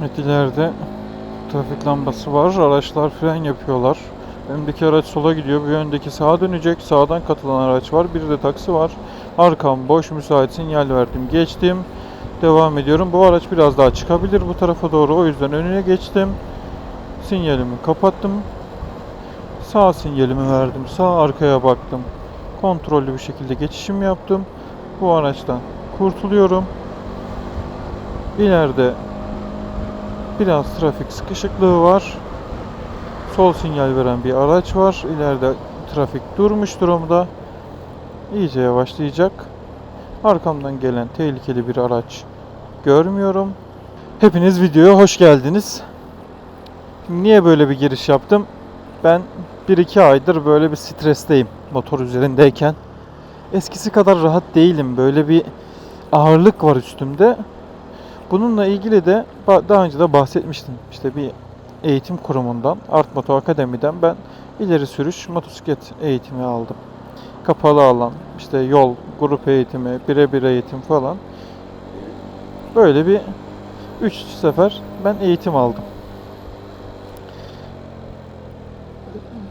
Evet trafik lambası var. Araçlar fren yapıyorlar. Öndeki araç sola gidiyor. Bir öndeki sağa dönecek. Sağdan katılan araç var. Bir de taksi var. Arkam boş müsait sinyal verdim. Geçtim. Devam ediyorum. Bu araç biraz daha çıkabilir bu tarafa doğru. O yüzden önüne geçtim. Sinyalimi kapattım. Sağ sinyalimi verdim. Sağ arkaya baktım. Kontrollü bir şekilde geçişim yaptım. Bu araçtan kurtuluyorum. İleride biraz trafik sıkışıklığı var. Sol sinyal veren bir araç var. İleride trafik durmuş durumda. İyice yavaşlayacak. Arkamdan gelen tehlikeli bir araç görmüyorum. Hepiniz videoya hoş geldiniz. Niye böyle bir giriş yaptım? Ben 1-2 aydır böyle bir stresteyim motor üzerindeyken. Eskisi kadar rahat değilim. Böyle bir ağırlık var üstümde. Bununla ilgili de daha önce de bahsetmiştim. İşte bir eğitim kurumundan, Art Moto Akademi'den ben ileri sürüş motosiklet eğitimi aldım. Kapalı alan, işte yol, grup eğitimi, birebir eğitim falan. Böyle bir 3 sefer ben eğitim aldım.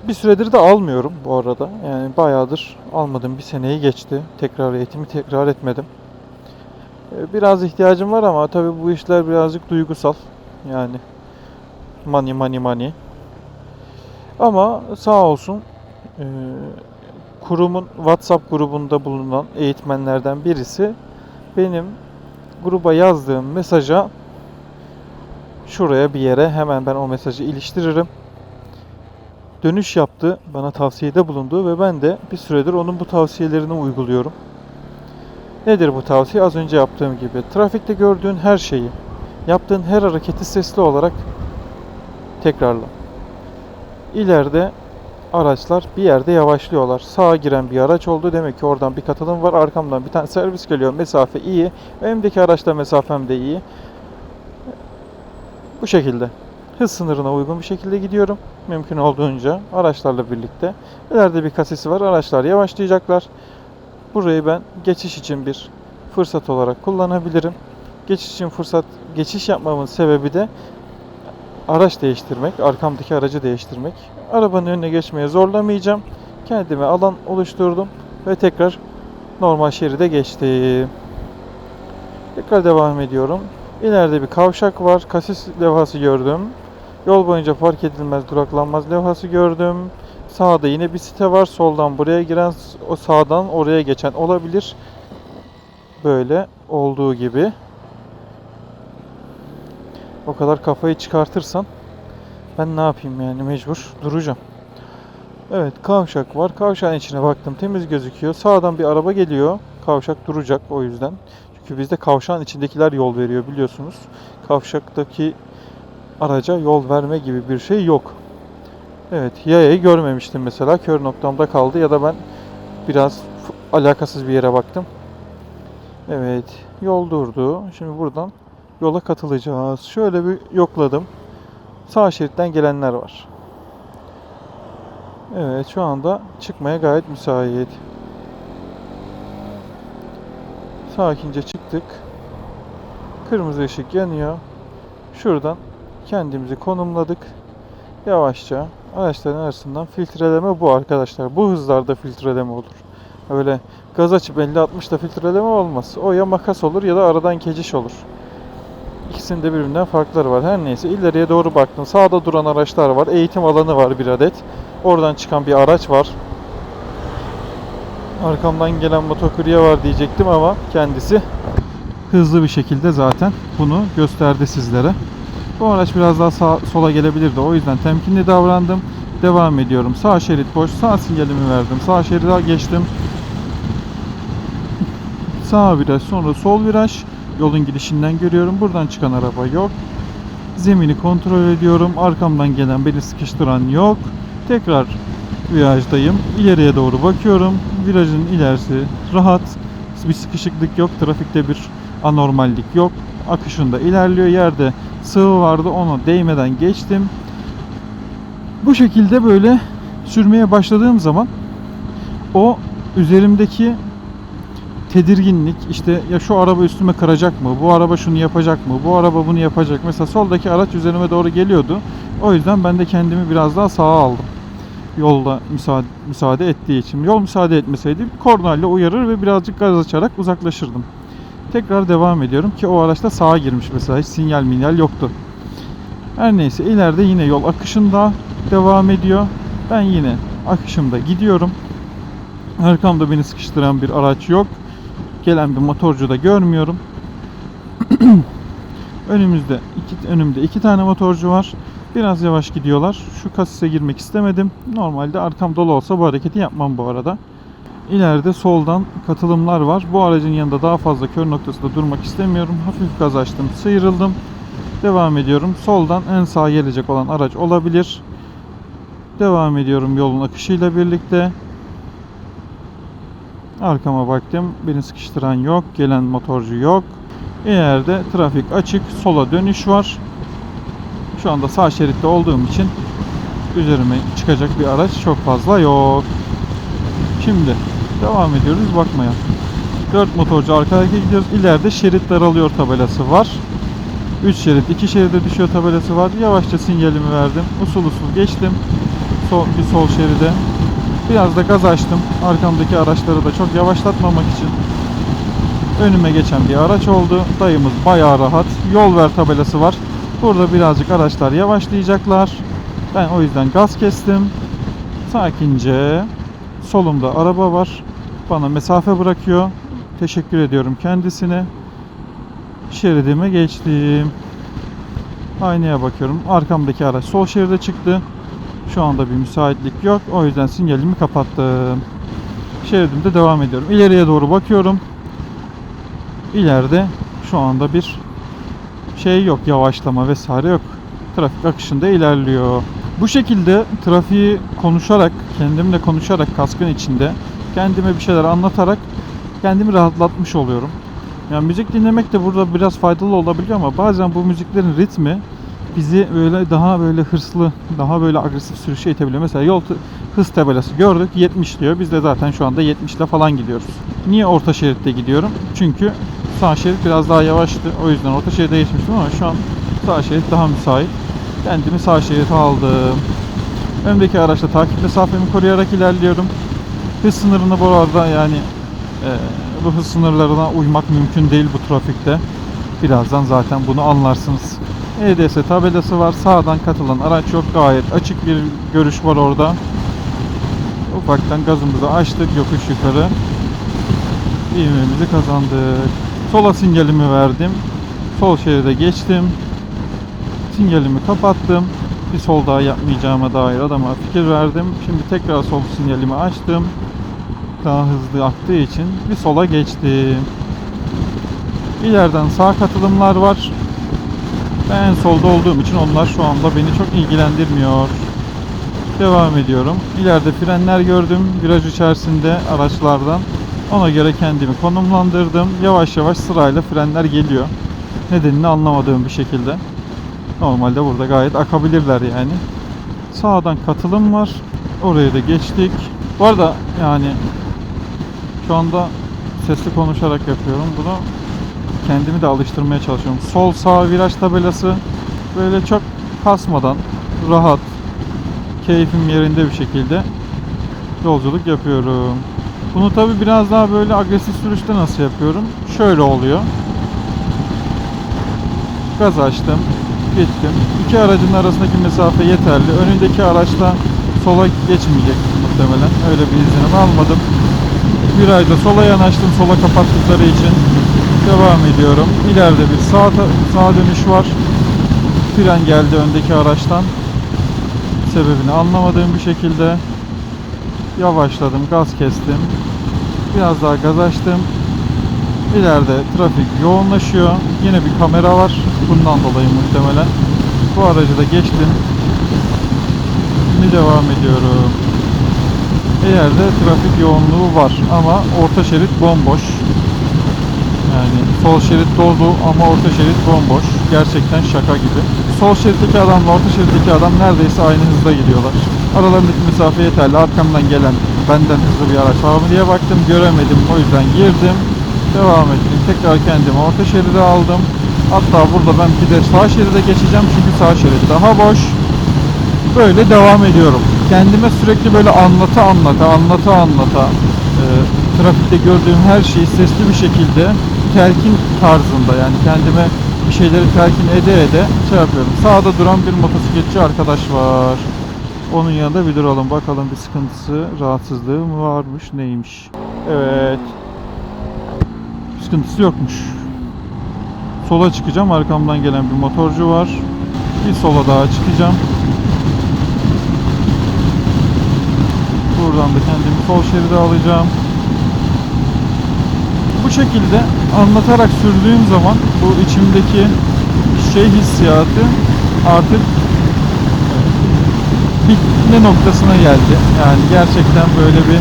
Bir süredir de almıyorum bu arada. Yani bayağıdır almadım. Bir seneyi geçti. Tekrar eğitimi tekrar etmedim. Ee, Biraz ihtiyacım var ama tabii bu işler birazcık duygusal. Yani money money money. Ama sağ olsun e, kurumun WhatsApp grubunda bulunan eğitmenlerden birisi benim gruba yazdığım mesaja şuraya bir yere hemen ben o mesajı iliştiririm. Dönüş yaptı, bana tavsiyede bulundu ve ben de bir süredir onun bu tavsiyelerini uyguluyorum. Nedir bu tavsiye? Az önce yaptığım gibi. Trafikte gördüğün her şeyi, yaptığın her hareketi sesli olarak tekrarla. İleride araçlar bir yerde yavaşlıyorlar. Sağa giren bir araç oldu. Demek ki oradan bir katılım var. Arkamdan bir tane servis geliyor. Mesafe iyi. Önümdeki araçla mesafem de iyi. Bu şekilde. Hız sınırına uygun bir şekilde gidiyorum. Mümkün olduğunca araçlarla birlikte. İleride bir kasisi var. Araçlar yavaşlayacaklar. Burayı ben geçiş için bir fırsat olarak kullanabilirim. Geçiş için fırsat geçiş yapmamın sebebi de araç değiştirmek, arkamdaki aracı değiştirmek. Arabanın önüne geçmeye zorlamayacağım. Kendime alan oluşturdum ve tekrar normal şeride geçtim. Tekrar devam ediyorum. İleride bir kavşak var. Kasis levhası gördüm. Yol boyunca park edilmez, duraklanmaz levhası gördüm. Sağda yine bir site var. Soldan buraya giren, o sağdan oraya geçen olabilir. Böyle olduğu gibi. O kadar kafayı çıkartırsan ben ne yapayım yani mecbur duracağım. Evet kavşak var. Kavşağın içine baktım temiz gözüküyor. Sağdan bir araba geliyor. Kavşak duracak o yüzden. Çünkü bizde kavşağın içindekiler yol veriyor biliyorsunuz. Kavşaktaki araca yol verme gibi bir şey yok. Evet yayayı görmemiştim mesela. Kör noktamda kaldı ya da ben biraz alakasız bir yere baktım. Evet yol durdu. Şimdi buradan yola katılacağız. Şöyle bir yokladım. Sağ şeritten gelenler var. Evet şu anda çıkmaya gayet müsait. Sakince çıktık. Kırmızı ışık yanıyor. Şuradan kendimizi konumladık. Yavaşça araçların arasından filtreleme bu arkadaşlar. Bu hızlarda filtreleme olur. Öyle gaz açıp 50-60'da filtreleme olmaz. O ya makas olur ya da aradan geçiş olur. İkisinin de birbirinden farkları var. Her neyse ileriye doğru baktım. Sağda duran araçlar var. Eğitim alanı var bir adet. Oradan çıkan bir araç var. Arkamdan gelen motokurye var diyecektim ama kendisi hızlı bir şekilde zaten bunu gösterdi sizlere. Bu araç biraz daha sağ, sola gelebilirdi. O yüzden temkinli davrandım. Devam ediyorum. Sağ şerit boş. Sağ sinyalimi verdim. Sağ şeride geçtim. Sağ viraj sonra sol viraj. Yolun gidişinden görüyorum. Buradan çıkan araba yok. Zemini kontrol ediyorum. Arkamdan gelen beni sıkıştıran yok. Tekrar virajdayım. İleriye doğru bakıyorum. Virajın ilerisi rahat. Bir sıkışıklık yok. Trafikte bir anormallik yok. Akışında ilerliyor. Yerde sıvı vardı. Onu değmeden geçtim. Bu şekilde böyle sürmeye başladığım zaman o üzerimdeki tedirginlik işte ya şu araba üstüme kıracak mı? Bu araba şunu yapacak mı? Bu araba bunu yapacak. Mesela soldaki araç üzerime doğru geliyordu. O yüzden ben de kendimi biraz daha sağa aldım. Yolda müsaade, müsaade ettiği için. Yol müsaade etmeseydi kornayla uyarır ve birazcık gaz açarak uzaklaşırdım. Tekrar devam ediyorum ki o araçta sağa girmiş mesela hiç sinyal minyal yoktu. Her neyse ileride yine yol akışında devam ediyor. Ben yine akışımda gidiyorum. Arkamda beni sıkıştıran bir araç yok. Gelen bir motorcu da görmüyorum. Önümüzde iki, önümde iki tane motorcu var. Biraz yavaş gidiyorlar. Şu kasise girmek istemedim. Normalde arkam dolu olsa bu hareketi yapmam bu arada. İleride soldan katılımlar var. Bu aracın yanında daha fazla kör noktasında durmak istemiyorum. Hafif gaz açtım, sıyrıldım. Devam ediyorum. Soldan en sağa gelecek olan araç olabilir. Devam ediyorum yolun akışıyla birlikte. Arkama baktım. Beni sıkıştıran yok. Gelen motorcu yok. İleride trafik açık. Sola dönüş var. Şu anda sağ şeritte olduğum için üzerime çıkacak bir araç çok fazla yok. Şimdi devam ediyoruz bakmaya. 4 motorcu arkaya gidiyoruz. İleride şerit daralıyor tabelası var. 3 şerit 2 şeride düşüyor tabelası var. Yavaşça sinyalimi verdim. Usul usul geçtim. Sol, bir sol şeride. Biraz da gaz açtım. Arkamdaki araçları da çok yavaşlatmamak için. Önüme geçen bir araç oldu. Dayımız bayağı rahat. Yol ver tabelası var. Burada birazcık araçlar yavaşlayacaklar. Ben o yüzden gaz kestim. Sakince solumda araba var. Bana mesafe bırakıyor. Teşekkür ediyorum kendisine. Şeridime geçtim. Aynaya bakıyorum. Arkamdaki araç sol şeride çıktı. Şu anda bir müsaitlik yok. O yüzden sinyalimi kapattım. Şeridimde devam ediyorum. İleriye doğru bakıyorum. İleride şu anda bir şey yok. Yavaşlama vesaire yok. Trafik akışında ilerliyor. Bu şekilde trafiği konuşarak, kendimle konuşarak kaskın içinde kendime bir şeyler anlatarak kendimi rahatlatmış oluyorum. Yani müzik dinlemek de burada biraz faydalı olabiliyor ama bazen bu müziklerin ritmi bizi böyle daha böyle hırslı, daha böyle agresif sürüşe itebiliyor. Mesela yol hız tabelası gördük 70 diyor. Biz de zaten şu anda 70 ile falan gidiyoruz. Niye orta şeritte gidiyorum? Çünkü sağ şerit biraz daha yavaştı. O yüzden orta şeride geçmiştim ama şu an sağ şerit daha müsait. Kendimi sağ şerite aldım. Öndeki araçla takip mesafemi koruyarak ilerliyorum. Hız sınırını bu arada yani e, bu hız sınırlarına uymak mümkün değil bu trafikte. Birazdan zaten bunu anlarsınız. EDS tabelası var. Sağdan katılan araç yok. Gayet açık bir görüş var orada. Ufaktan gazımızı açtık yokuş yukarı. İvmemizi kazandık. Sola sinyalimi verdim. Sol şeride geçtim. Sinyalimi kapattım. Bir sol daha yapmayacağıma dair adama fikir verdim. Şimdi tekrar sol sinyalimi açtım. Daha hızlı aktığı için bir sola geçtim. İleriden sağ katılımlar var. Ben en solda olduğum için onlar şu anda beni çok ilgilendirmiyor. Devam ediyorum. İleride frenler gördüm viraj içerisinde araçlardan. Ona göre kendimi konumlandırdım. Yavaş yavaş sırayla frenler geliyor. Nedenini anlamadığım bir şekilde. Normalde burada gayet akabilirler yani. Sağdan katılım var. Oraya da geçtik. Bu arada yani şu anda sesli konuşarak yapıyorum bunu. Kendimi de alıştırmaya çalışıyorum. Sol sağ viraj tabelası böyle çok kasmadan rahat keyfim yerinde bir şekilde yolculuk yapıyorum. Bunu tabi biraz daha böyle agresif sürüşte nasıl yapıyorum? Şöyle oluyor. Gaz açtım. Gittim. İki aracın arasındaki mesafe yeterli. Önündeki araçla sola geçmeyecek muhtemelen. Öyle bir izlenim almadım. Virajda sola yanaştım. Sola kapattıkları için devam ediyorum. İleride bir sağ, sağ dönüş var. Fren geldi öndeki araçtan. Sebebini anlamadığım bir şekilde yavaşladım, gaz kestim. Biraz daha gaz açtım. İleride trafik yoğunlaşıyor. Yine bir kamera var. Bundan dolayı muhtemelen. Bu aracı da geçtim. Şimdi devam ediyorum. İleride trafik yoğunluğu var ama orta şerit bomboş. Yani sol şerit dolu ama orta şerit bomboş. Gerçekten şaka gibi. Sol şeritteki adamla orta şeritteki adam neredeyse aynı hızda gidiyorlar. Aralarındaki mesafe yeterli. Arkamdan gelen benden hızlı bir araç var mı diye baktım. Göremedim. O yüzden girdim. Devam ettim. Tekrar kendimi orta şeride aldım. Hatta burada ben bir de sağ şeride geçeceğim çünkü sağ şerit daha boş. Böyle devam ediyorum. Kendime sürekli böyle anlata anlata anlata anlata e, trafikte gördüğüm her şeyi sesli bir şekilde telkin tarzında yani kendime bir şeyleri telkin ede ede şey yapıyorum. Sağda duran bir motosikletçi arkadaş var. Onun yanında bir duralım bakalım bir sıkıntısı, rahatsızlığı mı varmış, neymiş. Evet. Sıkıntısı yokmuş. Sola çıkacağım. Arkamdan gelen bir motorcu var. Bir sola daha çıkacağım. Buradan da kendimi sol şeride alacağım. Bu şekilde anlatarak sürdüğüm zaman bu içimdeki şey hissiyatı artık bitme noktasına geldi. Yani gerçekten böyle bir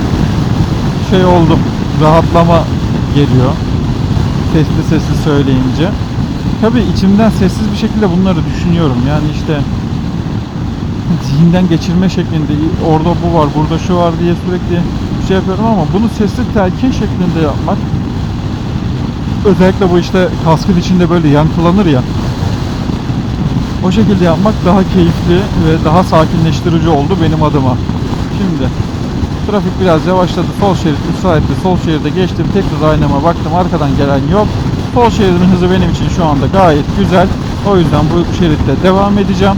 şey oldum. Rahatlama geliyor. Sesli sesli söyleyince. Tabii içimden sessiz bir şekilde bunları düşünüyorum. Yani işte zihinden geçirme şeklinde orada bu var, burada şu var diye sürekli şey yapıyorum ama bunu sesli telkin şeklinde yapmak özellikle bu işte kaskın içinde böyle yankılanır ya o şekilde yapmak daha keyifli ve daha sakinleştirici oldu benim adıma. Şimdi trafik biraz yavaşladı. Sol şerit müsaitti. Sol şeride geçtim. Tekrar aynama baktım. Arkadan gelen yok. Sol şeridin hızı benim için şu anda gayet güzel. O yüzden bu şeritte devam edeceğim.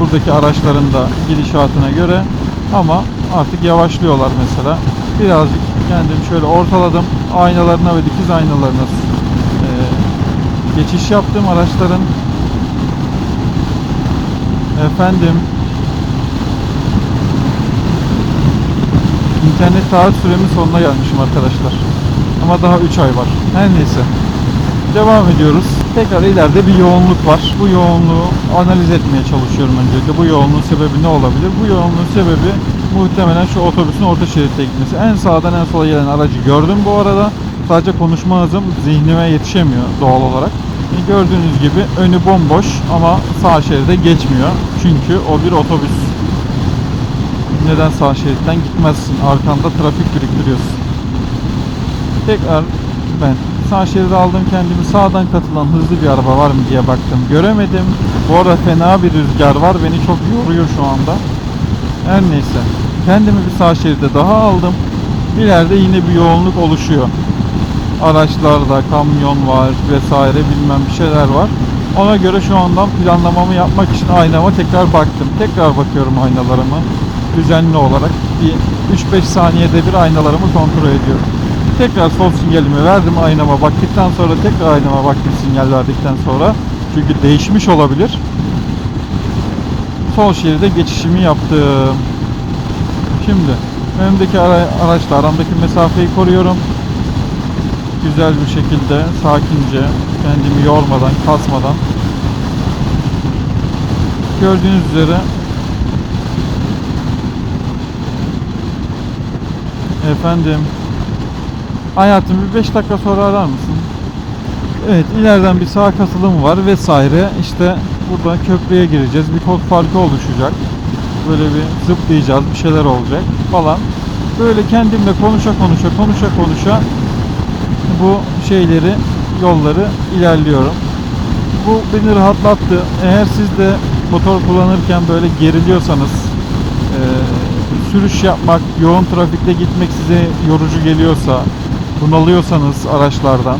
Buradaki araçların da gidişatına göre. Ama artık yavaşlıyorlar mesela. Birazcık kendimi şöyle ortaladım. Aynalarına ve dikiz aynalarına e, geçiş yaptım araçların. Efendim. İnternet taahhüt süremin sonuna gelmişim arkadaşlar. Ama daha 3 ay var. Her neyse. Devam ediyoruz. Tekrar ileride bir yoğunluk var. Bu yoğunluğu analiz etmeye çalışıyorum öncelikle. Bu yoğunluğun sebebi ne olabilir? Bu yoğunluğun sebebi muhtemelen şu otobüsün orta şeritte gitmesi. En sağdan en sola gelen aracı gördüm bu arada. Sadece konuşma hızım zihnime yetişemiyor doğal olarak. Gördüğünüz gibi önü bomboş ama sağ şeride geçmiyor. Çünkü o bir otobüs. Neden sağ şeritten gitmezsin? Arkanda trafik biriktiriyorsun. Tekrar ben sağ şeride aldım kendimi. Sağdan katılan hızlı bir araba var mı diye baktım. Göremedim. Bu arada fena bir rüzgar var. Beni çok yoruyor şu anda. Her neyse. Kendimi bir sağ şeride daha aldım. İleride yine bir yoğunluk oluşuyor araçlarda kamyon var vesaire bilmem bir şeyler var. Ona göre şu andan planlamamı yapmak için aynama tekrar baktım. Tekrar bakıyorum aynalarımı düzenli olarak. Bir 3-5 saniyede bir aynalarımı kontrol ediyorum. Tekrar sol sinyalimi verdim aynama baktıktan sonra tekrar aynama baktım sinyal verdikten sonra. Çünkü değişmiş olabilir. Sol şeride geçişimi yaptım. Şimdi önümdeki ara araçla aramdaki mesafeyi koruyorum güzel bir şekilde sakince kendimi yormadan, kasmadan gördüğünüz üzere efendim hayatım bir 5 dakika sonra arar mısın? Evet ileriden bir sağ katılım var vesaire işte burada köprüye gireceğiz bir kod farkı oluşacak böyle bir zıplayacağız bir şeyler olacak falan böyle kendimle konuşa konuşa konuşa konuşa bu şeyleri, yolları ilerliyorum. Bu beni rahatlattı. Eğer siz de motor kullanırken böyle geriliyorsanız, sürüş yapmak, yoğun trafikte gitmek size yorucu geliyorsa, bunalıyorsanız araçlardan,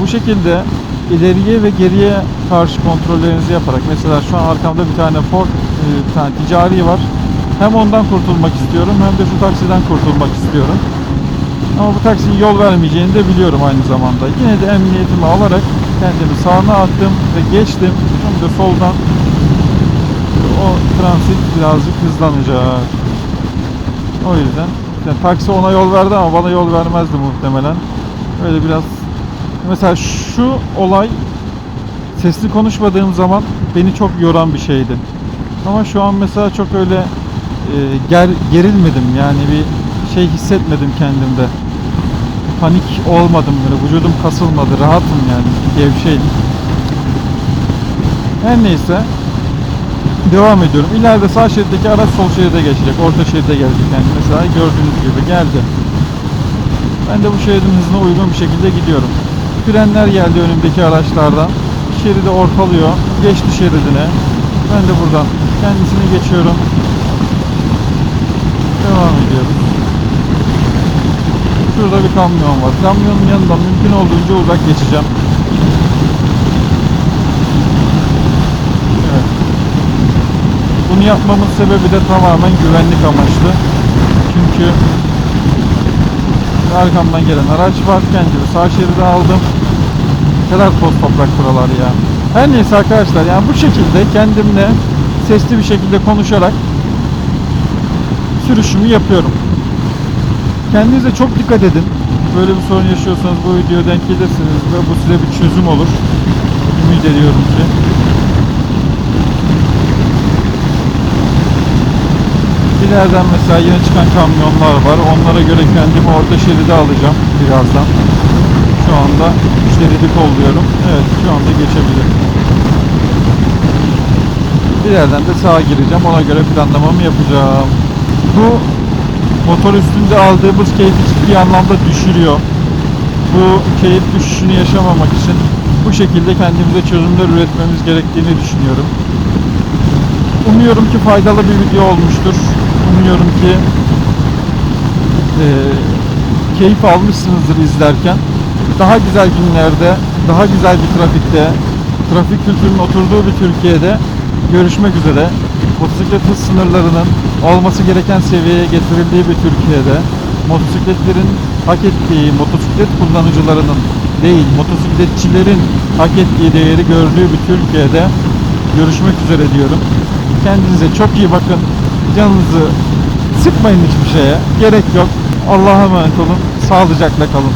bu şekilde ileriye ve geriye karşı kontrollerinizi yaparak, mesela şu an arkamda bir tane Ford, e, bir tane ticari var. Hem ondan kurtulmak istiyorum hem de şu taksiden kurtulmak istiyorum. Ama bu taksinin yol vermeyeceğini de biliyorum aynı zamanda. Yine de emniyetimi alarak kendimi sağına attım ve geçtim. Şimdi soldan o transit birazcık hızlanacak. O yüzden yani taksi ona yol verdi ama bana yol vermezdi muhtemelen. Öyle biraz mesela şu olay sesli konuşmadığım zaman beni çok yoran bir şeydi. Ama şu an mesela çok öyle e, ger, gerilmedim yani bir şey hissetmedim kendimde. Panik olmadım böyle. Vücudum kasılmadı. Rahatım yani. Gevşeydim. Her neyse. Devam ediyorum. İleride sağ şeritteki araç sol şeride geçecek. Orta şeride gelecek yani. Mesela gördüğünüz gibi geldi. Ben de bu şeridin hızına uygun bir şekilde gidiyorum. Frenler geldi önümdeki araçlardan. Şeridi ortalıyor. Geçti şeridine. Ben de buradan kendisini geçiyorum. Devam ediyoruz. Şurada bir kamyon var. Kamyonun yanından mümkün olduğunca uzak geçeceğim. Bunu yapmamın sebebi de tamamen güvenlik amaçlı. Çünkü arkamdan gelen araç var. Kendimi sağ şeride aldım. Kadar toz toprak buralar ya. Her neyse arkadaşlar yani bu şekilde kendimle sesli bir şekilde konuşarak sürüşümü yapıyorum. Kendinize çok dikkat edin. Böyle bir sorun yaşıyorsanız bu videoya denk gelirsiniz ve bu size bir çözüm olur. Ümit ediyorum ki. İleriden mesela yeni çıkan kamyonlar var. Onlara göre kendimi orta şeride alacağım birazdan. Şu anda şeridi kolluyorum. Evet şu anda geçebilirim. İleriden de sağa gireceğim. Ona göre planlamamı yapacağım. Bu motor üstünde aldığımız keyfi ciddi anlamda düşürüyor. Bu keyif düşüşünü yaşamamak için bu şekilde kendimize çözümler üretmemiz gerektiğini düşünüyorum. Umuyorum ki faydalı bir video olmuştur. Umuyorum ki eee, keyif almışsınızdır izlerken. Daha güzel günlerde, daha güzel bir trafikte, trafik kültürünün oturduğu bir Türkiye'de görüşmek üzere. Motosiklet hız sınırlarının olması gereken seviyeye getirildiği bir Türkiye'de, motosikletlerin hak ettiği, motosiklet kullanıcılarının değil, motosikletçilerin hak ettiği değeri gördüğü bir Türkiye'de görüşmek üzere diyorum. Kendinize çok iyi bakın. Canınızı sıkmayın hiçbir şeye. Gerek yok. Allah'a emanet olun. Sağlıcakla kalın.